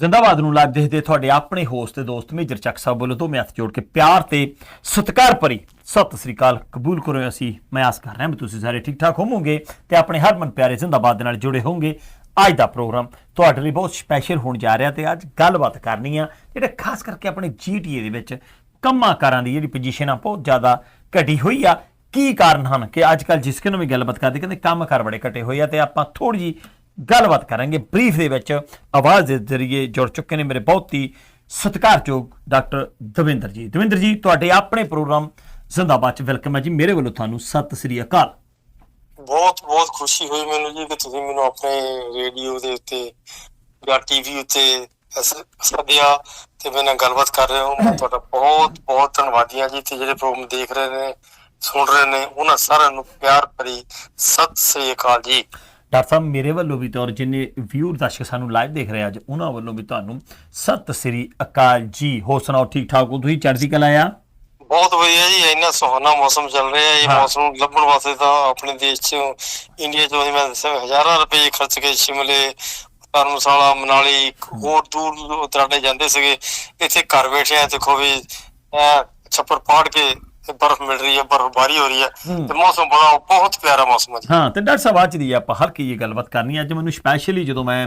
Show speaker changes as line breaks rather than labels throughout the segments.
ਜ਼ਿੰਦਾਬਾਦ ਨੂੰ ਲਾਈਵ ਦੇਖਦੇ ਤੁਹਾਡੇ ਆਪਣੇ ਹੋਸਟ ਤੇ ਦੋਸਤ ਮੇਜਰ ਚੱਕ ਸਾਹਿਬ ਵੱਲੋਂ ਤੋਂ ਮੈਂ ਹੱਥ ਜੋੜ ਕੇ ਪਿਆਰ ਤੇ ਸਤਿਕਾਰ ਭਰੀ ਸਤਿ ਸ੍ਰੀ ਅਕਾਲ। ਕਬੂਲ ਕਰੋ ਅਸੀਂ, ਮੈਂ ਆਸ ਕਰ ਰਿਹਾ ਵੀ ਤੁਸੀਂ ਸਾਰੇ ਠੀਕ ਠਾਕ ਹੋਵੋਗੇ ਤੇ ਆਪਣੇ ਹਰ ਮਨ ਪਿਆਰੇ ਜ਼ਿੰਦਾਬਾਦ ਦੇ ਨਾਲ ਜੁੜੇ ਹੋਵੋਗੇ। ਅੱਜ ਦਾ ਪ੍ਰੋਗਰਾਮ ਤੁਹਾਡੇ ਲਈ ਬਹੁਤ ਸਪੈਸ਼ਲ ਹੋਣ ਜਾ ਰਿਹਾ ਤੇ ਅੱਜ ਗੱਲਬਾਤ ਕਰਨੀ ਆ, ਜਿਹੜੇ ਖਾਸ ਕਰਕੇ ਆਪਣੇ ਜੀਟੀਏ ਦੇ ਵਿੱਚ ਕੰਮਾਂਕਾਰਾਂ ਦੀ ਜਿਹੜੀ ਪੋਜੀਸ਼ਨ ਆ, ਬਹੁਤ ਜ਼ਿਆਦਾ ਘਟੀ ਹੋਈ ਆ। ਕੀ ਕਾਰਨ ਹਨ ਕਿ ਅੱਜ ਕੱਲ ਜਿਸ ਕਿਨੂੰ ਵੀ ਗੱਲਬਾਤ ਕਰਦੇ, ਕਹਿੰਦੇ ਕੰਮਕਾਰ ਬੜੇ ਘਟੇ ਹੋਏ ਆ ਤੇ ਆਪਾਂ ਥੋੜੀ ਜੀ ਗੱਲਬਾਤ ਕਰਾਂਗੇ। ਬਰੀਫ ਦੇ ਵਿੱਚ ਆਵਾਜ਼ ਦੇ ਜ਼ਰੀਏ ਜੁੜ ਚੁੱਕੇ ਨੇ ਮੇਰੇ ਬਹੁਤ ਹੀ ਸਤਿਕਾਰਯੋਗ ਡਾਕਟਰ ਦਵਿੰਦਰ ਜੀ। ਦਵਿੰਦਰ ਜੀ, ਤੁਹਾਡੇ ਆਪਣੇ ਪ੍ਰੋਗਰਾਮ ਜ਼ਿੰਦਾਬਾਦ ਚ ਵੈਲਕਮ ਹੈ ਜੀ। ਮੇਰੇ ਵੱਲੋਂ ਤੁਹਾਨੂੰ ਸਤਿ ਸ੍ਰੀ ਅਕਾਲ।
ਬਹੁਤ ਬਹੁਤ ਖੁਸ਼ੀ ਹੋਈ ਮੈਨੂੰ ਜੀ ਕਿ ਤੁਸੀਂ ਮੈਨੂੰ ਆਪਣੇ ਰੇਡੀਓ ਦੇ ਉੱਤੇ, ਜਾਂ ਟੀਵੀ ਉੱਤੇ ਅਸ- ਤੇ ਮੇਰੇ ਨਾਲ ਗੱਲਬਾਤ ਕਰ ਰਹੇ ਹੋ। ਮੈਂ ਤੁਹਾਡਾ ਬਹੁਤ ਬਹੁਤ ਧੰਨਵਾਦੀ ਹਾਂ ਜੀ। ਤੇ ਜਿਹੜੇ ਪ੍ਰੋਗਰਾਮ ਦੇਖ ਰਹੇ ਨੇ, ਸੁਣ ਰਹੇ ਨੇ, ਉਹਨਾਂ ਸਾਰਿਆਂ ਨੂੰ ਪਿਆਰ ਭਰੀ ਸਤਿ ਸ੍ਰੀ ਅਕਾਲ ਜੀ।
ਡਾਕਟਰ ਸਾਹਿਬ ਮੇਰੇ ਵੱਲੋਂ ਵੀ ਤੇ ਔਰ ਜਿੰਨੇ ਵਿਊਰ ਦਰਸ਼ਕ ਸਾਨੂੰ ਲਾਈਵ ਦੇਖ ਰਹੇ ਅੱਜ ਉਹਨਾਂ ਵੱਲੋਂ ਵੀ ਤੁਹਾਨੂੰ ਸਤਿ ਸ੍ਰੀ ਅਕਾਲ ਜੀ। ਹੋ ਸੁਣਾਓ ਠੀਕ ਠਾਕ ਹੋ? ਤੁਸੀਂ ਚੜ੍ਹਦੀ ਕਲਾ ਆ?
ਬਹੁਤ ਵਧੀਆ ਜੀ ਇੰਨਾ ਸੁਹਾਣਾ ਮੌਸਮ ਚੱਲ ਰਿਹਾ ਹੈ। ਇਹ। ਮੌਸਮ ਲੱਭਣ ਵਾਸਤੇ ਤਾਂ ਆਪਣੇ ਦੇਸ਼ 'ਚ ਇੰਡੀਆ 'ਚੋਂ ਮੈਂ ਦੱਸਿਆ ਹਜ਼ਾਰਾਂ ਰੁਪਏ ਖਰਚ ਕੇ ਸ਼ਿਮਲੇ ਧਰਮਸ਼ਾਲਾ ਮਨਾਲੀ ਹੋਰ ਦੂਰ ਦਰਾਡੇ ਜਾਂਦੇ ਸੀਗੇ। ਇੱਥੇ ਘਰ ਬੈਠੇ ਆ ਦੇਖੋ ਵੀ ਛੱਪਰ ਪਾੜ ਕੇ ਤੇ ਬਰਫ਼ ਮਿਲ ਰਹੀ ਹੈ ਬਰਫ਼ਬਾਰੀ ਹੋ ਰਹੀ ਹੈ। ਤੇ ਮੌਸਮ ਬੜਾ ਬਹੁਤ ਪਿਆਰਾ ਮੌਸਮ ਹੈ
ਹਾਂ ਤੇ ਡਾਕਟਰ ਸਾਹਿਬ ਅੱਜ ਦੀ ਆਪਾਂ ਹਲਕੀ ਜੀ ਗੱਲਬਾਤ ਕਰਨੀ ਹੈ। ਅੱਜ ਮੈਨੂੰ ਸਪੈਸ਼ਲੀ ਜਦੋਂ ਮੈਂ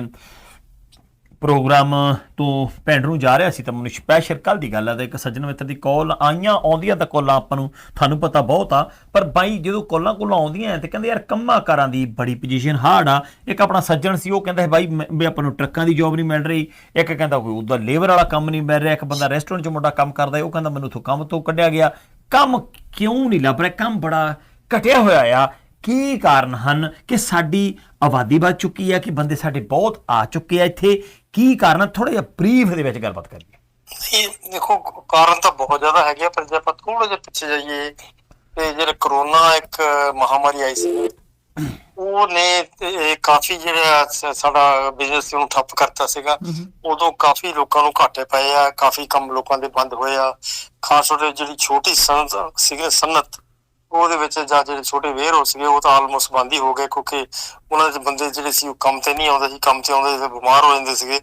ਪ੍ਰੋਗਰਾਮ ਤੋਂ ਪਿੰਡ ਨੂੰ ਜਾ ਰਿਹਾ ਸੀ ਤਾਂ ਮੈਨੂੰ ਸਪੈਸ਼ਲ ਕੱਲ ਦੀ ਗੱਲ ਹੈ ਤੇ ਇੱਕ ਸੱਜਣ ਮਿੱਤਰ ਦੀ ਕਾਲ ਆਈਆਂ ਆਉਂਦੀਆਂ ਤਾਂ ਕਾਲਾਂ ਆਪਾਂ ਨੂੰ ਤੁਹਾਨੂੰ ਪਤਾ ਬਹੁਤ ਆ ਪਰ ਬਾਈ ਜਦੋਂ ਕਾਲਾਂ ਕੋਲਾਂ ਆਉਂਦੀਆਂ ਤੇ ਕਹਿੰਦੇ ਯਾਰ ਕੰਮਾਂ ਕਾਰਾਂ ਦੀ ਬੜੀ ਪੋਜੀਸ਼ਨ ਹਾਰਡ ਆ। ਇੱਕ ਆਪਣਾ ਸੱਜਣ ਸੀ ਉਹ ਕਹਿੰਦਾ ਹੈ ਬਾਈ ਵੀ ਆਪਾਂ ਨੂੰ ਟਰੱਕਾਂ ਦੀ ਜੌਬ ਨਹੀਂ ਮਿਲ ਰਹੀ। ਇੱਕ ਕਹਿੰਦਾ ਕੋਈ ਉਹਦਾ ਲੇਬਰ ਵਾਲਾ ਕੰਮ ਨਹੀਂ ਮਿਲ ਰਿਹਾ ਇੱਕ ਬੰਦਾ ਰੈਸਟੋਰੈਂਟ 'ਚ ਮੁੰਡਾ ਕੰਮ ਕਰਦਾ ਹੈ, ਉਹ ਕਹਿੰਦਾ ਮੈਨੂੰ ਉੱਥੋਂ ਕੰਮ ਤੋਂ ਕੱਢਿਆ ਗਿਆ। ਕੰਮ ਕਿਉਂ ਨਹੀਂ ਲੱਭ ਰਿਹਾ? ਕੰਮ ਬੜਾ ਘਟਿਆ ਹੋਇਆ ਆ। ਕੀ ਕਾਰਨ ਹਨ ਕਿ ਸਾਡੀ ਆਬਾਦੀ ਵੱਧ ਚੁੱਕੀ ਹੈ ਕਿ ਬੰਦੇ ਸਾਡੇ ਬਹੁਤ ਆ ਚੁੱਕੇ ਆ ਇੱਥੇ? ਕੀ ਕਾਰਨ ਥੋੜਾ ਜਿਹਾ ਬਰੀਫ ਦੇ ਵਿੱਚ ਗੱਲਬਾਤ ਕਰੀਏ।
ਇਹ ਦੇਖੋ ਕਾਰਨ ਤਾਂ ਬਹੁਤ ਜ਼ਿਆਦਾ ਹੈਗੇ ਆ, ਪਰ ਜੇ ਆਪਾਂ ਥੋੜਾ ਜਿਹਾ ਪਿੱਛੇ ਜਾਈਏ ਤੇ ਜਿਹੜਾ ਕਰੋਨਾ ਇੱਕ ਮਹਾਮਾਰੀ ਆਈ ਸੀ ਉਹਨੇ ਕਾਫੀ ਜਿਹੜਾ ਸਾਡਾ ਬਿਜ਼ਨਸ ਨੂੰ ਠੱਪ ਕਰਤਾ ਸੀਗਾ। ਉਦੋਂ ਕਾਫੀ ਲੋਕਾਂ ਨੂੰ ਘਾਟੇ ਪਏ ਆ ਕਾਫੀ ਕੰਮ ਲੋਕਾਂ ਦੇ ਬੰਦ ਹੋਏ ਆ। ਖਾਸ ਤੌਰ ਤੇ ਜਿਹੜੀ ਛੋਟੀ ਸਨਅਤ ਸੀਗੀ ਸਨਅਤ ਉਹਦੇ ਵਿੱਚ ਜਾਂ ਜਿਹੜੇ ਛੋਟੇ ਵੇਅਰ ਹੋ ਸੀਗੇ ਉਹ ਤਾਂ ਆਲਮੋਸਟ ਬੰਦ ਹੀ ਹੋ ਗਏ ਕਿਉਂਕਿ ਉਹਨਾਂ ਦੇ ਬੰਦੇ ਜਿਹੜੇ ਸੀ ਉਹ ਕੰਮ ਤੇ ਨਹੀਂ ਆਉਂਦੇ ਸੀ ਕੰਮ ਤੇ ਆਉਂਦੇ ਸੀ ਬਿਮਾਰ ਹੋ ਜਾਂਦੇ ਸੀਗੇ।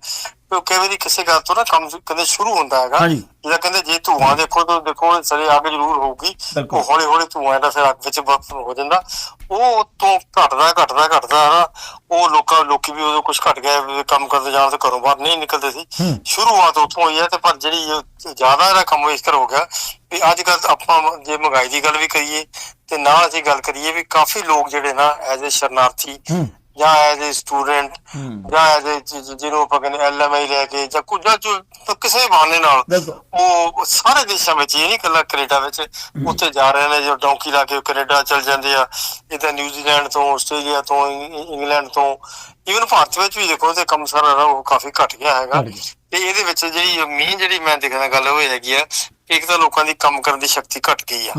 ਉਹ ਕਈ ਵਾਰੀ ਕਿਸੇ ਗੱਲ ਤੋਂ ਨਾ ਕੰਮ ਕਹਿੰਦੇ ਸ਼ੁਰੂ ਹੁੰਦਾ ਹੈਗਾ। ਜਿਹਦਾ ਕਹਿੰਦੇ ਜੇ ਧੂਆਂ ਦੇਖੋ ਤਾਂ ਦੇਖੋ ਸਰੇ ਅੱਗ ਜ਼ਰੂਰ ਹੋਊਗੀ। ਉਹ ਹੌਲੀ ਹੌਲੀ ਧੂਆਂ ਦਾ ਫਿਰ ਅੱਗ ਵਿੱਚ ਵਰਤ ਹੋ ਜਾਂਦਾ। ਉਹ ਤੋਂ ਘਟਦਾ ਘਟਦਾ ਘਟਦਾ ਨਾ ਉਹ ਲੋਕਾਂ ਲੋਕੀ ਵੀ ਉਦੋਂ ਕੁਝ ਘਟ ਗਏ ਕੰਮ ਕਰਦੇ ਜਾਣ ਤੋਂ ਘਰੋਂ ਬਾਹਰ ਨਹੀਂ ਨਿਕਲਦੇ ਸੀ। ਸ਼ੁਰੂਆਤ ਉੱਥੋਂ ਹੋਈ ਹੈ ਤੇ ਪਰ ਜਿਹੜੀ ਜ਼ਿਆਦਾ ਇਹਦਾ ਕੰਮ ਇਸ ਤਰ੍ਹਾਂ ਹੋ ਗਿਆ ਵੀ ਅੱਜ ਕੱਲ ਆਪਾਂ ਜੇ ਮਹਿੰਗਾਈ ਦੀ ਗੱਲ ਵੀ ਕਰੀਏ ਤੇ ਨਾਲ ਅਸੀਂ ਗੱਲ ਕਰੀਏ ਵੀ ਕਾਫੀ ਲੋਕ ਜਿਹੜੇ ਨਾ ਐਜ਼ ਅ ਸ਼ਰਨਾਰਥੀ। ਜਾਂ ਐਜ਼ ਅ ਸਟੂਡੈਂਟ। ਜਾਂ ਐਜ਼ ਅ ਜਿਹਨੂੰ ਆਪਾਂ ਕਹਿੰਦੇ ਐਲਐਮਆਈ ਲੈ ਕੇ ਜਾਂ ਕੁਝ ਜਾਂ ਕਿਸੇ ਬਹਾਨੇ ਨਾਲ। ਉਹ ਸਾਰੇ ਦੇਸ਼ਾਂ ਵਿੱਚ ਇਹ ਨਹੀਂ ਕੱਲਾ ਕੈਨੇਡਾ ਵਿੱਚ ਉੱਥੇ ਜਾ ਰਹੇ ਨੇ ਜੋ ਡੌਂਕੀ ਲਾ ਕੇ ਕੈਨੇਡਾ ਚਲ ਜਾਂਦੇ ਆ ਇਦਾਂ ਨਿਊਜ਼ੀਲੈਂਡ ਤੋਂ ਆਸਟ੍ਰੇਲੀਆ ਤੋਂ ਇੰਗ- ਇੰਗਲੈਂਡ ਤੋਂ ਈਵਨ ਭਾਰਤ ਵਿੱਚ ਵੀ ਦੇਖੋ ਤੇ ਕੰਮ ਸਾਰਾ ਉਹ ਕਾਫੀ ਘਟ ਗਿਆ ਹੈਗਾ। ਤੇ ਇਹਦੇ ਵਿੱਚ ਜਿਹੜੀ ਮੇਨ ਜਿਹੜੀ ਮੈਂ ਦੇਖਦਾ ਗੱਲ ਉਹ ਹੈਗੀ ਆ ਇੱਕ ਤਾਂ ਲੋਕਾਂ ਦੀ ਕੰਮ ਕਰਨ ਦੀ ਸ਼ਕਤੀ ਘਟ ਗਈ ਆ।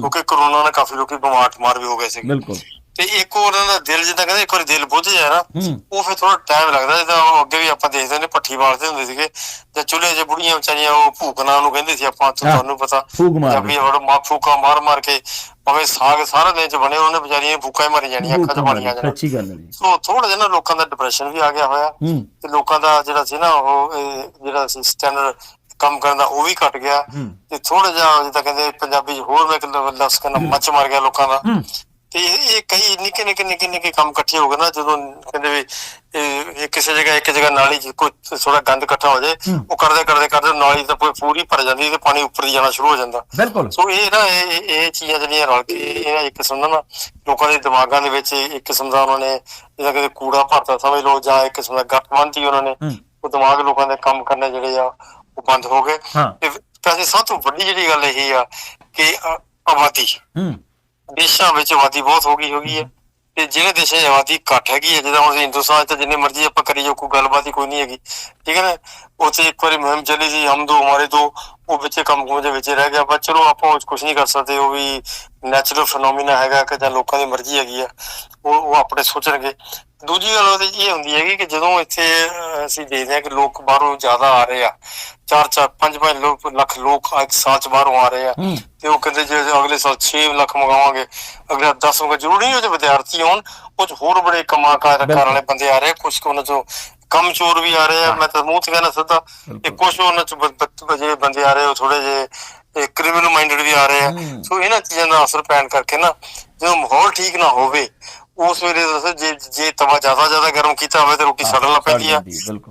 ਕਿਉਂਕਿ ਕਰੋਨਾ ਨਾਲ ਕਾਫੀ ਲੋਕੀ ਬਿਮਾਰ ਠਮਾਰ ਵੀ ਹੋ ਗਏ ਸੀਗੇ
ਬਿਲਕੁਲ
ਤੇ ਇੱਕ ਉਹ ਉਹਨਾਂ ਦਾ ਦਿਲ ਜਿੱਦਾਂ ਕਹਿੰਦੇ ਇੱਕ ਵਾਰੀ ਦਿਲ ਬੁੱਝ ਜਾਏ ਨਾ
ਹੂੰ।
ਉਹ ਫਿਰ ਥੋੜਾ ਟਾਈਮ ਲੱਗਦਾ ਜਿੱਦਾਂ ਉਹ ਅੱਗੇ ਵੀ ਆਪਾਂ ਦੇਖਦੇ ਨੇ ਪੱਠੀ ਬਾਲਦੇ ਹੁੰਦੇ ਸੀਗੇ ਜਾਂ ਚੁੱਲ੍ਹੇ 'ਚ ਬੁੜੀਆਂ ਵਿਚਾਰੀਆਂ ਉਹ ਭੂਕਣਾ ਨੂੰ ਕਹਿੰਦੇ ਸੀ ਆਪਾਂ ਤੋਂ
ਹਾਂ,
ਤੁਹਾਨੂੰ ਪਤਾ
ਫੂਕ।
ਪੰਜਾਬੀ ਵੜ ਮਾ ਫੂਕਾ ਮਾਰ ਮਾਰ ਕੇ ਭਾਵੇਂ ਸਾਗ ਸਾਰਾ ਦਿਨ ਚ ਬਣੇ ਉਹਨੇ ਵਿਚਾਰੀਆਂ ਫੂਕਾ ਹੀ ਮਾਰੀ ਜਾਣੀਆਂ ਅੱਖਾਂ 'ਚ ਪਾਣੀ ਆ ਜਾਣਾ
ਸੱਚੀ ਗੱਲ ਹੈ ਜੀ
ਸੋ ਥੋੜਾ ਜਿਹਾ ਨਾ ਲੋਕਾਂ ਦਾ ਡਿਪਰੈਸ਼ਨ ਵੀ ਆ ਗਿਆ ਹੋਇਆ
ਹੂੰ
ਤੇ ਲੋਕਾਂ ਦਾ ਜਿਹੜਾ ਸੀ ਨਾ ਉਹ ਇਹ ਜਿਹੜਾ ਸੀ ਸਟੈਂਡਰਡ ਕੰਮ ਕਰਨ ਦਾ ਉਹ ਵੀ ਘਟ ਗਿਆ
ਹੂੰ।
ਤੇ ਥੋੜਾ ਜਿਹਾ ਜਿੱਦਾਂ ਕਹਿੰਦੇ ਪੰਜਾਬੀ 'ਚ ਹੋਰ ਮੈਂ ਇੱਕ ਲਫ਼ਜ਼ ਕਹਿੰਦਾ ਮੱਚ ਮਾਰ ਗਿਆ ਲੋਕਾਂ ਦਾ
ਹੂੰ।
ਤੇ ਇਹ ਕਈ ਨਿੱਕੇ ਨਿੱਕੇ ਨਿੱਕੇ ਨਿੱਕੇ ਕੰਮ ਇਕੱਠੇ ਹੋ ਗਏ ਨਾ ਜਦੋਂ ਕਹਿੰਦੇ ਵੀ ਇਹ ਕਿਸੇ ਜਗ੍ਹਾ ਇੱਕ ਜਗ੍ਹਾ ਨਾਲੀ 'ਚ ਕੋਈ ਥੋੜਾ ਗੰਦ ਇਕੱਠਾ ਹੋ ਜਾਏ। ਉਹ ਕਰਦੇ ਕਰਦੇ ਕਰਦੇ ਨਾਲੀ ਤਾਂ ਪੂਰੀ- ਪੂਰੀ ਭਰ ਜਾਂਦੀ ਤੇ ਪਾਣੀ ਉੱਪਰ ਜਾਣਾ ਸ਼ੁਰੂ ਹੋ ਜਾਂਦਾ
ਬਿਲਕੁਲ
ਸੋ ਇਹ ਨਾ ਇਹ ਇਹ- ਚੀਜ਼ਾਂ ਜਿਹੜੀਆਂ ਰਲ ਕੇ ਇਹ ਇੱਕ ਕਿਸਮ ਦਾ ਨਾ ਲੋਕਾਂ ਦੇ ਦਿਮਾਗਾਂ ਦੇ ਵਿੱਚ ਇੱਕ ਕਿਸਮ ਦਾ ਉਹਨਾਂ ਨੇ ਜਿਹਦਾ ਕਿ ਕੂੜਾ ਭਰਤਾ ਸਮਝ ਲਓ ਜਾਂ ਇੱਕ ਕਿਸਮ ਦਾ ਬੰਨਤੀ ਉਹਨਾਂ ਨੇ। ਉਹ ਦਿਮਾਗ ਲੋਕਾਂ ਦੇ ਕੰਮ ਕਰਨੇ ਜਿਹੜੇ ਆ ਉਹ ਬੰਦ ਹੋ ਗਏ। ਤੇ ਸਭ ਤੋਂ ਵੱਡੀ ਜਿਹੜੀ ਗੱਲ ਇਹ ਆ ਕਿ ਆਬਾਦੀ
ਹੂੰ
ਦੇਸ਼ਾਂ ਵਿੱਚ ਆਬਾਦੀ ਬਹੁਤ ਹੋ ਗਈ ਹੋ ਹੈ। ਤੇ ਜਿਹੜੇ ਦੇਸ਼ਾਂ 'ਚ ਆਬਾਦੀ ਘੱਟ ਹੈਗੀ ਹੈ, ਜਿੱਦਾਂ ਹੁਣ ਹਿੰਦੁਸਤਾਨ 'ਚ ਜਿੰਨੇ ਮਰਜ਼ੀ ਆਪਾਂ ਕਰੀ ਜਾਓ ਕੋਈ ਗੱਲਬਾਤ ਹੀ ਕੋਈ ਨਹੀਂ ਹੈਗੀ। ਠੀਕ ਹੈ ਨਾ? ਉੱਥੇ ਇੱਕ ਵਾਰੀ ਮੁਹਿੰਮ ਚੱਲੀ ਸੀ, ਹਮ ਦੋ, ਹਮਾਰੇ ਦੋ, ਉਹ ਵਿੱਚ ਕੰਮ ਕੁਮ ਦੇ ਵਿੱਚ ਰਹਿ ਗਿਆ ਪਰ ਚਲੋ, ਆਪਾਂ ਉਹ ਕੁਝ ਨਹੀਂ ਕਰ ਸਕਦੇ, ਉਹ ਵੀ ਨੈਚੁਰਲ ਫੀਨੋਮੀਨਾ ਹੈਗਾ ਕਿ ਜਾਂ ਲੋਕਾਂ ਦੀ ਮਰਜ਼ੀ ਹੈਗੀ ਆ, ਉਹ ਉਹ ਆਪਣੇ ਸੋਚਣਗੇ। ਦੂਜੀ ਗੱਲ ਉਹਦੇ 'ਚ ਇਹ ਹੁੰਦੀ ਹੈਗੀ ਕਿ ਜਦੋਂ ਇੱਥੇ ਅਸੀਂ ਦੇਖਦੇ ਹਾਂ ਕਿ ਲੋਕ ਬਾਹਰੋਂ ਜ਼ਿਆਦਾ ਆ ਰਹੇ ਆ ਚਾਰ ਚਾਰ ਪੰਜ ਪੰਜ ਲੋਕ ਲੱਖ ਲੋਕ ਇੱਕ ਸਾਲ ਚ ਬਾਹਰੋਂ ਆ ਰਹੇ ਆ। ਤੇ ਉਹ ਕਹਿੰਦੇ ਜੇ ਅਗਲੇ ਸਾਲ 6 ਲੱਖ ਮੰਗਾਵਾਂਗੇ ਅਗਲਾ 10 ਮੰਗਾ ਜ਼ਰੂਰੀ ਨਹੀਂ ਉਹ 'ਚ ਵਿਦਿਆਰਥੀ ਹੋਣ ਕੁਝ ਹੋਰ ਬੜੇ ਕਮਾਕਾਰ ਕਰਨ ਵਾਲੇ ਬੰਦੇ ਆ ਰਹੇ ਕੁਝ ਉਹਨਾਂ ਚੋਂ ਕੰਮ ਚੋਰ ਵੀ ਆ ਰਹੇ ਆ ਮੈਂ ਤਾਂ ਮੂੰਹ ਤੇ ਕਹਿਣਾ ਸਿੱਧਾ। ਇਹ ਕੁਝ ਉਹਨਾਂ ਚ ਜਿਹੜੇ ਬੰਦੇ ਆ ਰਹੇ ਉਹ ਥੋੜੇ ਜਿਹੇ ਕ੍ਰਿਮੀਨਲ ਮਾਈਂਡਡ ਵੀ ਆ ਰਹੇ ਆ। ਸੋ ਇਹਨਾਂ ਚੀਜ਼ਾਂ ਦਾ ਅਸਰ ਪੈਣ ਕਰਕੇ ਨਾ ਜਦੋਂ ਮਾਹੌਲ ਠੀਕ ਨਾ ਹੋਵੇ ਉਸ ਵੇਲੇ ਦੱਸੋ ਜੇ ਜੇ ਤਵਾ ਜ਼ਿਆਦਾ ਜ਼ਿਆਦਾ ਗਰਮ ਕੀਤਾ ਹੋਵੇ ਤਾਂ ਰੋਟੀ ਸੜਨ ਲੱਗ ਪੈਂਦੀ ਆ।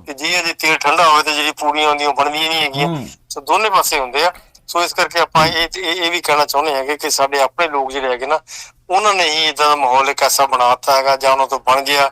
ਤੇ ਜੇ ਜੇ ਤੇਲ ਠੰਡਾ ਹੋਵੇ ਤੇ ਜਿਹੜੀ ਪੂੜੀਆਂ ਹੁੰਦੀਆਂ ਬਣਦੀਆਂ ਨਹੀਂ ਹੈਗੀਆਂ। ਸੋ ਦੋਨੇ ਪਾਸੇ ਹੁੰਦੇ ਆ। ਸੋ ਇਸ ਕਰਕੇ ਆਪਾਂ ਇਹ ਇਹ ਵੀ ਕਹਿਣਾ ਚਾਹੁੰਦੇ ਹੈਗੇ ਕਿ ਸਾਡੇ ਆਪਣੇ ਲੋਕ ਜਿਹੜੇ ਹੈਗੇ ਨਾ ਉਹਨਾਂ ਨੇ ਹੀ ਇਦਾਂ ਦਾ ਮਾਹੌਲ ਇੱਕ ਐਸਾ ਬਣਾਤਾ ਹੈਗਾ ਜਾਂ ਉਹਨਾਂ ਤੋਂ ਬਣ ਗਿਆ।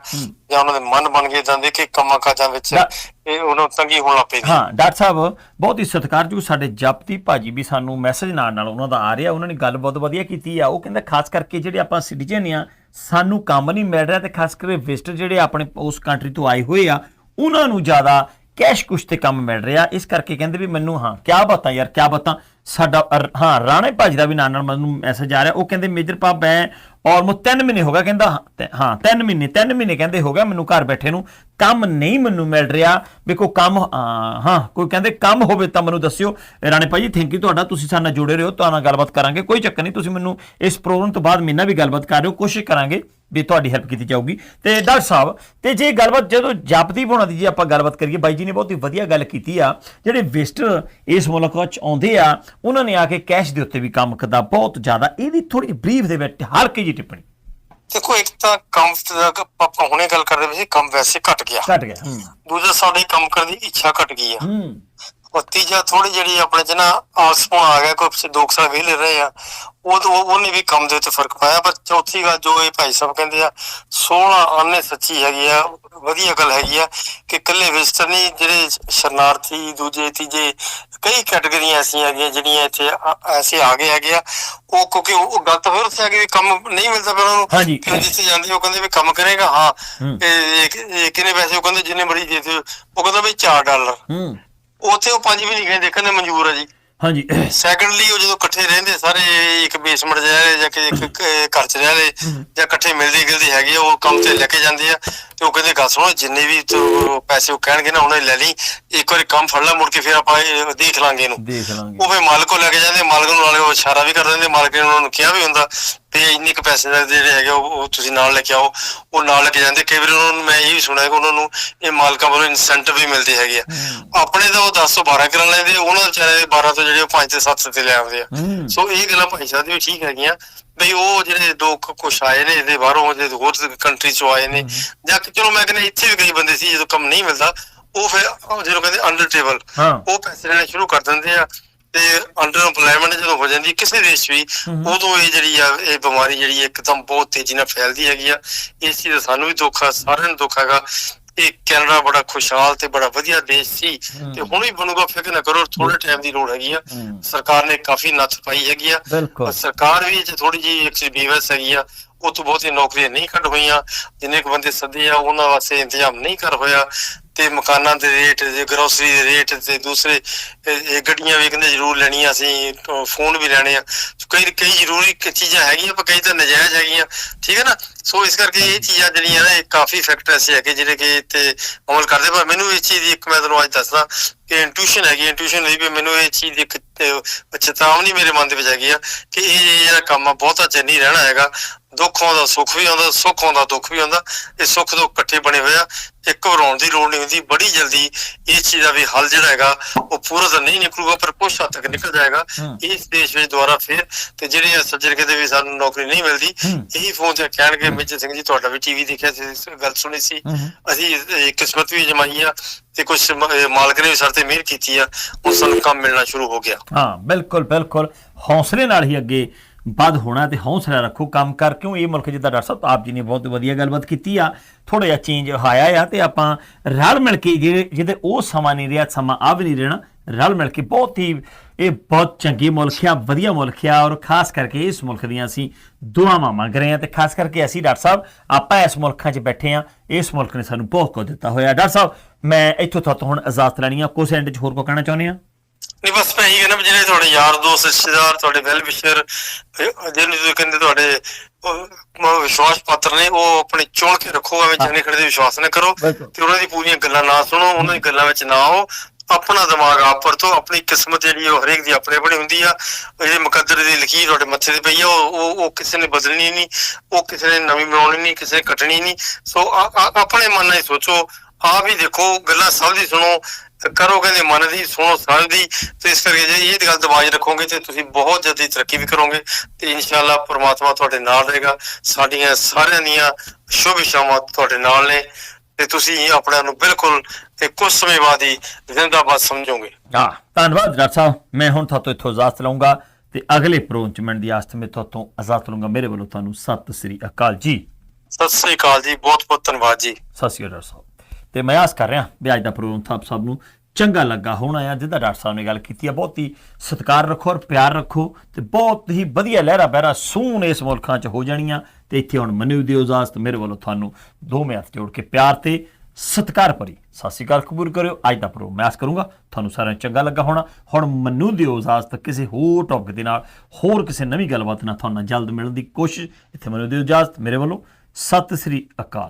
ਜਾਂ ਉਹਨਾਂ ਦੇ ਮਨ ਬਣ ਗਏ ਇਦਾਂ ਦੇ ਕਿ ਕੰਮਾਂ ਕਾਜਾਂ ਵਿੱਚ ਇਹ ਉਹਨਾਂ ਨੂੰ ਤੰਗੀ ਹੋਣ ਲੱਗ ਪੈਂਦੀ
ਹਾਂ ਡਾਕਟਰ ਸਾਹਿਬ ਬਹੁਤ ਹੀ ਸਤਿਕਾਰਯੋਗ ਸਾਡੇ ਜਪਤੀ ਭਾਜੀ ਵੀ ਸਾਨੂੰ ਮੈਸੇਜ ਨਾਲ ਨਾਲ ਉਹਨਾਂ ਦਾ ਆ ਰਿਹਾ ਉਹਨਾਂ ਨੇ ਗੱਲ ਬਹੁਤ ਵਧੀਆ ਕੀਤੀ ਆ। ਉਹ ਕਹਿੰਦਾ ਖਾਸ ਕਰਕੇ ਜਿਹੜੇ ਆਪਾਂ ਸਿਟੀਜ਼ਨ ਆ ਸਾਨੂੰ ਕੰਮ ਨਹੀਂ ਮਿਲ ਰਿਹਾ ਤੇ ਖਾਸ ਕਰਕੇ ਵਿਜ਼ਟਰ ਜਿਹੜੇ ਆਪਣੇ ਉਸ ਕੰਟਰੀ ਤੋਂ ਆਏ ਹੋਏ ਆ, ਉਹਨਾਂ ਨੂੰ ਜ਼ਿਆਦਾ ਕੈਸ਼ ਕੁਸ਼ ਤੇ ਕੰਮ ਮਿਲ ਰਿਹਾ। ਇਸ ਕਰਕੇ ਕਹਿੰਦੇ ਵੀ ਮੈਨੂੰ, ਹਾਂ, ਕਿਆ ਬਾਤਾਂ ਯਾਰ, ਕਿਆ ਬਾਤਾਂ? ਸਾਡਾ ਅਰ- ਹਾਂ ਰਾਣੇ ਭਾਜੀ ਦਾ ਵੀ ਨਾਲ ਨਾਲ ਮੈਨੂੰ ਮੈਸੇਜ ਆ ਰਿਹਾ। ਉਹ ਕਹਿੰਦੇ ਮੇਜਰ ਪਾਪ ਮੈਂ ਆਲਮੋਸਟ 3 ਮਹੀਨੇ ਹੋ ਗਿਆ ਕਹਿੰਦਾ ਹਾਂ, ਤੇ- ਹਾਂ 3 ਮਹੀਨੇ 3 ਮਹੀਨੇ ਕਹਿੰਦੇ ਹੋ ਗਿਆ ਮੈਨੂੰ ਘਰ ਬੈਠੇ ਨੂੰ। ਕੰਮ ਨਹੀਂ ਮੈਨੂੰ ਮਿਲ ਰਿਹਾ। ਵੀ ਕੋਈ ਕੰਮ ਹਾਂ, ਹਾਂ ਕੋਈ ਕਹਿੰਦੇ ਕੰਮ ਹੋਵੇ ਤਾਂ ਮੈਨੂੰ ਦੱਸਿਓ। ਰਾਣੇ ਭਾਜੀ ਥੈਂਕ ਯੂ ਤੁਹਾਡਾ ਤੁਸੀਂ ਸਾਡੇ ਨਾਲ ਜੁੜੇ ਰਹੋ ਤੁਹਾਡੇ ਨਾਲ ਗੱਲਬਾਤ ਕਰਾਂਗੇ। ਕੋਈ ਚੱਕਰ ਨਹੀਂ ਤੁਸੀਂ ਮੈਨੂੰ ਇਸ ਪ੍ਰੋਗਰਾਮ ਤੋਂ ਬਾਅਦ ਮਹੀਨਾ ਵੀ ਗੱਲਬਾਤ ਕਰ ਰਹੇ ਹੋ ਕੋਸ਼ਿਸ਼ ਕਰਾਂਗੇ ਵੀ ਤੁਹਾਡੀ ਹੈਲਪ ਕੀਤੀ ਜਾਊਗੀ। ਤੇ ਡਾਕਟਰ ਸਾਹਿਬ ਤੇ ਜੇ ਗੱਲਬਾਤ ਜਦੋਂ ਜਪਦੀ ਹੋਣਾ ਦੀ ਜੇ ਆਪਾਂ ਗੱਲਬਾਤ ਕਰੀਏ ਬਾਈ ਜੀ ਨੇ ਬਹੁਤ ਹੀ ਵਧੀਆ ਗੱਲ ਕੀਤੀ ਆ। ਜਿਹੜੇ ਵਿਜ਼ਟਰ ਇਸ ਮੁਲਕ ਵਿੱਚ ਆਉਂਦੇ ਆ ਉਹਨਾਂ ਨੇ ਆ ਕੇ ਕੈਸ਼ ਦੇ ਉੱਤੇ ਵੀ ਕੰਮ ਕਰਦਾ ਬਹੁਤ ਜ਼ਿਆਦਾ। ਇਹਦੀ ਥੋੜੀ ਬਰੀਫ ਦੇ ਵਿੱਚ ਹਲਕੀ ਜੀ ਟਿੱਪਣੀ।
ਦੇਖੋ ਇੱਕ ਤਾਂ ਕੰਮ ਆਪਾਂ ਹੁਣੇ ਗੱਲ ਕਰਦੇ ਪਏ ਸੀ ਕੰਮ ਵੈਸੇ ਘਟ ਗਿਆ।
ਘਟ ਗਿਆ।
ਦੂਜਾ ਸਾਡੇ ਕੰਮ ਕਰਨ ਦੀ ਇੱਛਾ ਘਟ ਗਈ ਆ।
ਹੂੰ।
ਔਰ ਤੀਜਾ ਥੋੜੀ ਜਿਹੜੀ ਆਪਣੇ ਚ ਨਾ ਆਲਸਪਣ ਆ ਗਿਆ ਕੋਈ ਪਿਛੇ ਦੋ ਕੁ ਸਾਲ ਵਿਹਲੇ ਰਹੇ ਆ। ਉਹ ਤਾਂ ਉਹ- ਉਹਨੇ ਵੀ ਕੰਮ ਦੇ ਉੱਤੇ ਫ਼ਰਕ ਪਾਇਆ ਪਰ ਚੌਥੀ ਗੱਲ ਜੋ ਇਹ ਭਾਈ ਸਾਹਿਬ ਕਹਿੰਦੇ ਆ 16 ਆਨੇ ਸੱਚੀ ਹੈਗੀ ਆ ਵਧੀਆ ਗੱਲ ਹੈਗੀ ਆ ਕਿ ਇਕੱਲੇ ਵਿਜ਼ਟਰ ਨਹੀਂ ਜਿਹੜੇ ਸ਼ਰਨਾਰਥੀ ਦੂਜੇ ਤੀਜੇ ਕਈ ਕੈਟਾਗਰੀਆਂ ਐਸੀਆਂ ਹੈਗੀਆਂ ਜਿਹੜੀਆਂ ਇੱਥੇ ਐਸੇ ਆ ਗਏ ਹੈਗੇ ਆ ਉਹ ਕਿਉਂਕਿ ਉਹ ਉਹ ਗੱਲ ਤਾਂ ਫਿਰ ਉੱਥੇ ਆ ਗਈ ਵੀ ਕੰਮ ਨਹੀਂ ਮਿਲਦਾ ਪਿਆ ਉਹਨਾਂ ਨੂੰ ਜਿੱਥੇ ਜਾਂਦੇ ਉਹ ਕਹਿੰਦੇ ਵੀ ਕੰਮ ਕਰੇਗਾ ਹਾਂ
ਹੂੰ।
ਇਹ ਕਿੰਨੇ ਪੈਸੇ ਉਹ ਕਹਿੰਦੇ ਜਿੰਨੇ ਮਰਜ਼ੀ ਦੇ ਦਿਓ ਉਹ ਕਹਿੰਦਾ ਵੀ 4 ਡਾਲਰ।
ਹੂੰ।
ਉੱਥੇ ਉਹ ਪੰਜ ਵੀ ਨਹੀਂ ਕਹਿੰਦੇ ਕਹਿੰਦੇ ਮਨਜ਼ੂਰ ਆ ਜੀ।
ਹਾਂਜੀ।
ਸੈਕੰਡਲੀ ਉਹ ਜਦੋਂ ਇਕੱਠੇ ਰਹਿੰਦੇ ਸਾਰੇ ਇੱਕ ਬੇਸਮੈਂਟ 'ਚ ਰਹਿ ਰਹੇ ਜਾਂ ਕਿ ਇੱਕ ਘਰ 'ਚ ਰਹਿ ਰਹੇ ਜਾਂ ਇਕੱਠੇ ਮਿਲਦੇ ਗਿਲਦੇ ਹੈਗੇ ਉਹ ਕੰਮ ਤੇ ਲੈ ਕੇ ਜਾਂਦੇ ਆ। ਤੇ ਉਹ ਕਹਿੰਦੇ ਗੱਲ ਸੁਣੋ ਜਿੰਨੇ ਵੀ ਤੂੰ ਪੈਸੇ ਉਹ ਕਹਿਣਗੇ ਨਾ ਉਹਨੇ ਲੈ ਲਈ। ਇੱਕ ਵਾਰੀ ਕੰਮ ਫੜ ਲੈ ਮੁੜ ਕੇ ਫਿਰ ਆਪਾਂ ਇਹ ਦੇਖ ਲਾਂਗੇ ਇਹਨੂੰ।
ਦੇਖ ਲਾਂਗੇ।
ਉਹ ਫਿਰ ਮਾਲਕ ਕੋਲ ਲੈ ਕੇ ਜਾਂਦੇ ਮਾਲਕ ਨੂੰ ਨਾਲੇ ਉਹ ਇਸ਼ਾਰਾ ਵੀ ਕਰ ਦਿੰਦੇ ਮਾਲਕ ਨੇ ਉਹਨਾਂ ਨੂੰ ਕਿਹਾ ਵੀ ਹੁੰਦਾ ਵੀ ਇੰਨੇ ਕੁ ਪੈਸੇ ਦਾ ਜਿਹੜੇ ਹੈਗੇ ਉਹ ਤੁਸੀਂ ਨਾਲ ਲੈ ਕੇ ਆਓ। ਉਹ ਨਾਲ ਲੈ ਕੇ ਜਾਂਦੇ ਕਈ ਵਾਰ ਉਹਨਾਂ ਨੂੰ ਮੈਂ ਇਹ ਵੀ ਸੁਣਿਆ ਕਿ ਉਹਨਾਂ ਨੂੰ ਇਹ ਮਾਲਕਾਂ ਵੱਲੋਂ ਇਨਸੈਂਟਿਵ ਵੀ ਮਿਲਦੇ ਹੈਗੇ ਆ। ਆਪਣੇ ਤਾਂ ਉਹ 10 ਤੋਂ 12 ਕਰਾ ਲੈਂਦੇ ਉਹਨਾਂ ਵਿਚਾਰੇ ਦੇ 12 ਤੋਂ ਜਿਹੜੇ ਉਹ 5 ਤੇ 7 ਤੇ ਲੈ ਆਉਂਦੇ ਆ।
ਹੂੰ।
ਸੋ ਇਹ ਗੱਲਾਂ ਭਾਈ ਸਾਹਿਬ ਦੀ ਠੀਕ ਹੈਗੀਆਂ। ਬਈ ਉਹ ਜਿਹੜੇ ਲੋਕ ਕੁਛ ਆਏ ਨੇ ਇਹਦੇ ਬਾਹਰੋਂ ਜਿਹੜੇ ਹੋਰ ਕੰਟਰੀ ਚੋਂ ਆਏ ਨੇ ਜਾਂ ਕਿ ਚਲੋ ਮੈਂ ਕਹਿੰਦਾ ਇੱਥੇ ਵੀ ਕਈ ਬੰਦੇ ਸੀ ਜਦੋਂ ਕੰਮ ਨਹੀਂ ਮਿਲਦਾ ਉਹ ਫਿਰ ਜਿਹਨੂੰ ਕਹਿੰਦੇ ਅੰਡਰ ਟੇਬਲ ਉਹ ਪੈਸੇ ਲੈਣੇ ਸ਼ੁਰੂ ਕਰ ਦਿੰਦੇ ਆ ਤੇ ਅੰਡਰ EMPLOYMENT ਜਦੋਂ ਹੋ ਜਾਂਦੀ ਕਿਸੇ ਦੇਸ਼ 'ਚ ਵੀ ਉਦੋਂ ਇਹ ਜਿਹੜੀ ਆ ਇਹ ਬਿਮਾਰੀ ਜਿਹੜੀ ਇੱਕਦਮ ਬਹੁਤ ਤੇਜ਼ੀ ਨਾਲ ਫੈਲਦੀ ਹੈਗੀ ਆ। ਇਸ ਚੀਜ਼ ਦਾ ਸਾਨੂੰ ਵੀ ਦੁੱਖ ਆ ਸਾਰਿਆਂ ਨੂੰ ਦੁੱਖ ਹੈਗਾ। ਇਹ ਕੈਨੇਡਾ ਬੜਾ ਖੁਸ਼ਹਾਲ ਤੇ ਬੜਾ ਵਧੀਆ ਦੇਸ਼ ਸੀ ਤੇ ਹੁਣ ਵੀ ਬਣੂਗਾ ਫਿਕਰ ਨਾ ਕਰੋ ਥੋੜੇ ਟਾਈਮ ਦੀ ਲੋੜ ਹੈਗੀ ਆ। ਸਰਕਾਰ ਨੇ ਕਾਫੀ ਨੱਥ ਪਾਈ ਹੈਗੀ ਆ। ਪਰ ਸਰਕਾਰ ਵੀ 'ਚ ਥੋੜੀ ਜੀ ਇੱਕ ਬੇਵਸ ਹੈਗੀ ਆ ਉਹ ਤੋਂ ਬਹੁਤੀ ਨੌਕਰੀਆਂ ਨਹੀਂ ਕੱਢ ਹੋਈਆਂ। ਜਿੰਨੇ ਕੁ ਬੰਦੇ ਸੱਦੇ ਆ ਉਹਨਾਂ ਵਾਸਤੇ ਇੰਤਜ਼ਾਮ ਨਹੀਂ ਕਰ ਹੋਇਆ। ਤੇ ਮਕਾਨਾਂ ਦੇ ਰੇਟ ਤੇ ਗਰੋਸਰੀ ਦੇ ਰੇਟ ਤੇ, ਦੂਸਰੇ, ਇਹ- ਗੱਡੀਆਂ ਵੀ ਕਹਿੰਦੇ ਜ਼ਰੂਰ ਲੈਣੀਆਂ, ਅਸੀਂ ਫੋਨ ਵੀ ਲੈਣੇ ਆ। ਕਈ ਕਈ ਜ਼ਰੂਰੀ ਚੀਜ਼ਾਂ ਹੈਗੀਆਂ, ਪਰ ਕਈ ਤਾਂ ਨਜਾਇਜ਼ ਹੈਗੀਆਂ। ਠੀਕ ਹੈ ਨਾ? ਸੋ ਇਸ ਕਰਕੇ ਇਹ ਚੀਜ਼ਾਂ ਜਿਹੜੀਆਂ ਨਾ ਕਾਫੀ ਫੈਕਟਰ ਐਸੇ ਹੈਗੇ, ਜਿਹੜੇ ਕਿ ਇੱਥੇ ਅਮਲ ਕਰਦੇ। ਪਰ ਮੈਨੂੰ ਇਸ ਚੀਜ਼ ਦੀ ਇੱਕ, ਮੈਂ ਤੁਹਾਨੂੰ ਅੱਜ ਦੱਸਦਾ ਕਿ ਇੰਟੂਸ਼ਨ ਹੈਗੀ ਇੰਟੂਸ਼ਨ ਲਈ ਵੀ ਮੈਨੂੰ ਇਹ ਚੀਜ਼ ਦੀ ਇੱਕ ਚੇਤਾਵਨੀ ਮੇਰੇ ਮਨ ਦੇ ਵਿੱਚ ਹੈਗੀ ਆ ਕਿ ਇਹ ਜਿਹੜਾ ਕੰਮ ਆ, ਬਹੁਤਾ ਚਿਰ ਰਹਿਣਾ ਹੈਗਾ। ਦੁੱਖ ਆਉਂਦਾ ਸੁੱਖ ਵੀ ਆਉਂਦਾ ਸੁੱਖ ਆਉਂਦਾ ਦੁੱਖ ਵੀ ਆਉਂਦਾ ਇਹ ਸੁੱਖ ਤੋਂ ਇਕੱਠੇ ਬਣੇ ਹੋਏ ਆ ਇਹ ਘਬਰਾਉਣ ਦੀ ਲੋੜ ਨਹੀਂ ਹੁੰਦੀ ਬੜੀ ਜਲਦੀ ਇਸ ਚੀਜ਼ ਦਾ ਵੀ ਹੱਲ ਜਿਹੜਾ ਹੈਗਾ ਉਹ ਪੂਰਾ ਤਾਂ ਨਹੀਂ ਨਿਕਲੂਗਾ ਪਰ ਕੁਛ ਹੱਦ ਤੱਕ ਨਿਕਲ ਜਾਏਗਾ। ਇਸ ਦੇਸ਼ ਵਿੱਚ ਦੁਆਰਾ ਫਿਰ ਤੇ ਜਿਹੜੇ ਸੱਜਣ ਕਿਤੇ ਵੀ ਸਾਨੂੰ ਨੌਕਰੀ ਨਹੀਂ ਮਿਲਦੀ। ਇਹੀ ਫੋਨ ਤੇ ਕਹਿਣਗੇ ਮੇਜਰ ਸਿੰਘ ਜੀ ਤੁਹਾਡਾ ਵੀ ਟੀਵੀ ਦੇਖਿਆ ਸੀ ਗੱਲ ਸੁਣੀ ਸੀ। ਅਸੀਂ ਇਹ ਕਿਸਮਤ ਵੀ ਜਮਾਈ ਆ ਤੇ ਕੁਝ ਮਾਲਕ ਨੇ ਵੀ ਸਾਡੇ ਤੇ ਮਿਹਰ ਕੀਤੀ ਆ ਹੁਣ ਸਾਨੂੰ ਕੰਮ ਮਿਲਣਾ ਸ਼ੁਰੂ ਹੋ ਗਿਆ
ਹਾਂ ਬਿਲਕੁਲ ਬਿਲਕੁਲ ਹੌਸਲੇ ਨਾਲ ਹੀ ਅੱਗੇ ਵੱਧ ਹੋਣਾ ਤੇ ਹੌਸਲਾ ਰੱਖੋ, ਕੰਮ ਕਰ, ਕਿਉਂ? ਇਹ ਮੁਲਕ ਜਿੱਦਾਂ ਡਾਕਟਰ ਸਾਹਿਬ, ਆਪ ਜੀ ਨੇ ਬਹੁਤ ਵਧੀਆ ਗੱਲਬਾਤ ਕੀਤੀ ਆ। ਥੋੜਾ ਜਿਹਾ ਚੇਂਜ ਆਇਆ ਆ ਤੇ ਆਪਾਂ ਰਲ ਮਿਲ ਕੇ ਜਿਹੜੇ ਜਿਹਦੇ ਉਹ ਸਮਾਂ ਨਹੀਂ ਰਿਹਾ, ਸਮਾਂ ਆ ਵੀ ਨਹੀਂ ਰਹਿਣਾ, ਰਲ ਮਿਲ ਕੇ ਬਹੁਤ ਹੀ, ਇਹ ਬਹੁਤ ਚੰਗੀ ਮੁਲਕ ਆ, ਵਧੀਆ ਮੁਲਕ ਆ ਔਰ ਖਾਸ ਕਰਕੇ ਇਸ ਮੁਲਕ ਦੀਆਂ ਅਸੀਂ ਦੁਆਵਾਂ ਮੰਗ ਰਹੇ ਹਾਂ ਤੇ ਖਾਸ ਕਰਕੇ ਅਸੀਂ ਡਾਕਟਰ ਸਾਹਿਬ, ਆਪਾਂ ਇਸ ਮੁਲਕਾਂ 'ਚ ਬੈਠੇ ਆ, ਇਸ ਮੁਲਕ ਨੇ ਸਾਨੂੰ ਬਹੁਤ ਕੁਝ ਦਿੱਤਾ ਹੋਇਆ। ਡਾਕਟਰ ਸਾਹਿਬ, ਮੈਂ ਇੱਥੋਂ ਤੁਹਾਤੋਂ ਹੁਣ ਇਜਾਜ਼ਤ ਲੈਣੀ ਆ। ਕੁਝ ਐਂਡ 'ਚ ਹੋਰ ਕੋ ਕਹਿਣਾ ਚਾਹੁੰਦੇ ਆ?
ਨਹੀਂ ਬਸ ਮੈਂ ਇਹੀ ਕਹਿੰਦਾ ਵੀ ਜਿਹੜੇ ਤੁਹਾਡੇ ਯਾਰ ਦੋਸਤ ਰਿਸ਼ਤੇਦਾਰ ਤੁਹਾਡੇ ਵੈਲ ਵਿਸ਼ਰ ਜਿਹਨੂੰ ਤੁਸੀਂ ਕਹਿੰਦੇ ਤੁਹਾਡੇ ਮ- ਵਿਸ਼ਵਾਸ ਪਾਤਰ ਨੇ ਉਹ ਆਪਣੀ ਚੁਣ ਕੇ ਰੱਖੋ ਐਵੇਂ ਜੰਨੇ ਖੜੇ ਦੇ ਵਿਸ਼ਵਾਸ ਨਾ ਕਰੋ। ਤੇ ਉਹਨਾਂ ਦੀ ਪੂਰੀਆਂ ਗੱਲਾਂ ਨਾ ਸੁਣੋ ਉਹਨਾਂ ਦੀ ਗੱਲਾਂ ਵਿੱਚ ਨਾ ਆਓ। ਆਪਣਾ ਦਿਮਾਗ ਆਪ ਵਰਤੋ ਆਪਣੀ ਕਿਸਮਤ ਜਿਹੜੀ ਉਹ ਹਰੇਕ ਦੀ ਆਪਣੇ ਆਪਣੀ ਹੁੰਦੀ ਆ। ਉਹ ਜਿਹੜੇ ਮੁਕੱਦਰ ਦੀ ਲਕੀਰ ਤੁਹਾਡੇ ਮੱਥੇ ਤੇ ਪਈ ਆ ਉਹ ਉਹ- ਉਹ ਕਿਸੇ ਨੇ ਬਦਲਣੀ ਨਹੀਂ ਉਹ ਕਿਸੇ ਨੇ ਨਵੀਂ ਬਣਾਉਣੀ ਨਹੀਂ ਕਿਸੇ ਨੇ ਕੱਟਣੀ ਨਹੀਂ। ਸੋ ਆਪਣੇ ਮਨ ਨਾਲ ਸੋਚੋ ਆਪ ਹੀ ਦੇਖੋ ਗੱਲਾਂ ਸਭ ਦੀ ਸੁਣੋ ਕਰੋ ਕਹਿੰਦੇ ਮਨ ਦੀ ਸੁਣੋ ਸਭ ਦੀ। ਤੇ ਇਸ ਕਰਕੇ ਜੇ ਇਹ ਗੱਲ ਦਿਮਾਗ 'ਚ ਰੱਖੋਗੇ ਤੇ ਤੁਸੀਂ ਬਹੁਤ ਜਲਦੀ ਤਰੱਕੀ ਵੀ ਕਰੋਗੇ ਤੇ ਇਨਸ਼ਾਅੱਲਾ ਪ੍ਰਮਾਤਮਾ ਤੁਹਾਡੇ ਨਾਲ ਰਹੇਗਾ। ਸਾਡੀਆਂ ਸਾਰਿਆਂ ਦੀਆਂ ਸ਼ੁਭ ਇਸ਼ਾਵਾਂ ਤੁਹਾਡੇ ਨਾਲ ਨੇ ਤੇ ਤੁਸੀਂ ਆਪਣੇ ਆਪ ਨੂੰ ਬਿਲਕੁਲ ਤੇ ਕੁਝ ਸਮੇਂ ਬਾਅਦ ਹੀ ਜ਼ਿੰਦਾਬਾਦ ਸਮਝੋਗੇ।
ਹਾਂ ਧੰਨਵਾਦ ਡਾਕਟਰ ਸਾਹਿਬ। ਮੈਂ ਹੁਣ ਤੁਹਾਤੋਂ ਇੱਥੋਂ ਇਜਾਜ਼ਤ ਲਵਾਂਗਾ ਤੇ ਅਗਲੇ ਪ੍ਰੋਗਰਾਮ ਦੀ ਆਸਤ ਮੈਂ ਤੁਹਾਤੋਂ ਇਜਾਜ਼ਤ ਲਵਾਂਗਾ ਮੇਰੇ ਵੱਲੋਂ ਤੁਹਾਨੂੰ ਸਤਿ ਸ੍ਰੀ ਅਕਾਲ ਜੀ।
ਸਤਿ ਸ੍ਰੀ ਅਕਾਲ ਜੀ ਬਹੁਤ ਬਹੁਤ ਧੰਨਵਾਦ ਜੀ।
ਸਤਿ ਸ਼੍ਰੀ ਅਕਾਲ ਡਾਕਟਰ ਸਾਹਿਬ। ਤੇ ਮੈਂ ਆਸ ਕਰ ਰਿਹਾ ਵੀ ਅੱਜ ਦਾ ਪ੍ਰੋਗਰਾਮ ਤੁਹਾਨੂੰ ਸਭ ਨੂੰ ਚੰਗਾ ਲੱਗਾ ਹੋਣਾ ਆ, ਜਿੱਦਾਂ ਡਾਕਟਰ ਸਾਹਿਬ ਨੇ ਗੱਲ ਕੀਤੀ ਆ, ਬਹੁਤ ਹੀ ਸਤਿਕਾਰ ਰੱਖੋ ਔਰ ਪਿਆਰ ਰੱਖੋ ਤੇ ਬਹੁਤ ਹੀ ਵਧੀਆ ਲਹਿਰਾ ਬਹਿਰਾ ਸੂਨ ਇਸ ਮੁਲਕਾਂ 'ਚ ਹੋ ਜਾਣੀਆਂ ਤੇ ਇੱਥੇ ਹੁਣ ਮਨੂ ਦੀ ਇਜਾਜ਼ਤ ਮੇਰੇ ਵੱਲੋਂ ਤੁਹਾਨੂੰ ਦੋਵੇਂ ਹੱਥ ਜੋੜ ਕੇ ਪਿਆਰ ਤੇ ਸਤਿਕਾਰ ਭਰੀ ਸਤਿ ਸ਼੍ਰੀ ਅਕਾਲ ਕਬੂਲ ਕਰਿਓ। ਅੱਜ ਦਾ ਪ੍ਰੋਗਰਾਮ ਮੈਂ ਆਸ ਕਰੂੰਗਾ, ਤੁਹਾਨੂੰ ਸਾਰਿਆਂ ਨੂੰ ਚੰਗਾ ਲੱਗਾ ਹੋਣਾ। ਹੁਣ ਮਨੂ ਦੀ ਇਜਾਜ਼ਤ ਕਿਸੇ ਹੋਰ ਟੌਪਿਕ ਦੇ ਨਾਲ, ਹੋਰ ਕਿਸੇ ਨਵੀਂ ਗੱਲਬਾਤ ਨਾਲ ਤੁਹਾਨੂੰ ਨਾਲ ਜਲਦ ਮਿਲਣ ਦੀ ਕੋਸ਼ਿਸ਼। ਇੱਥੇ ਮਨੂ ਦੀ ਇਜਾਜ਼ਤ ਮੇਰੇ ਵੱਲੋਂ। ਸਤਿ ਸ਼੍ਰੀ ਅਕਾਲ।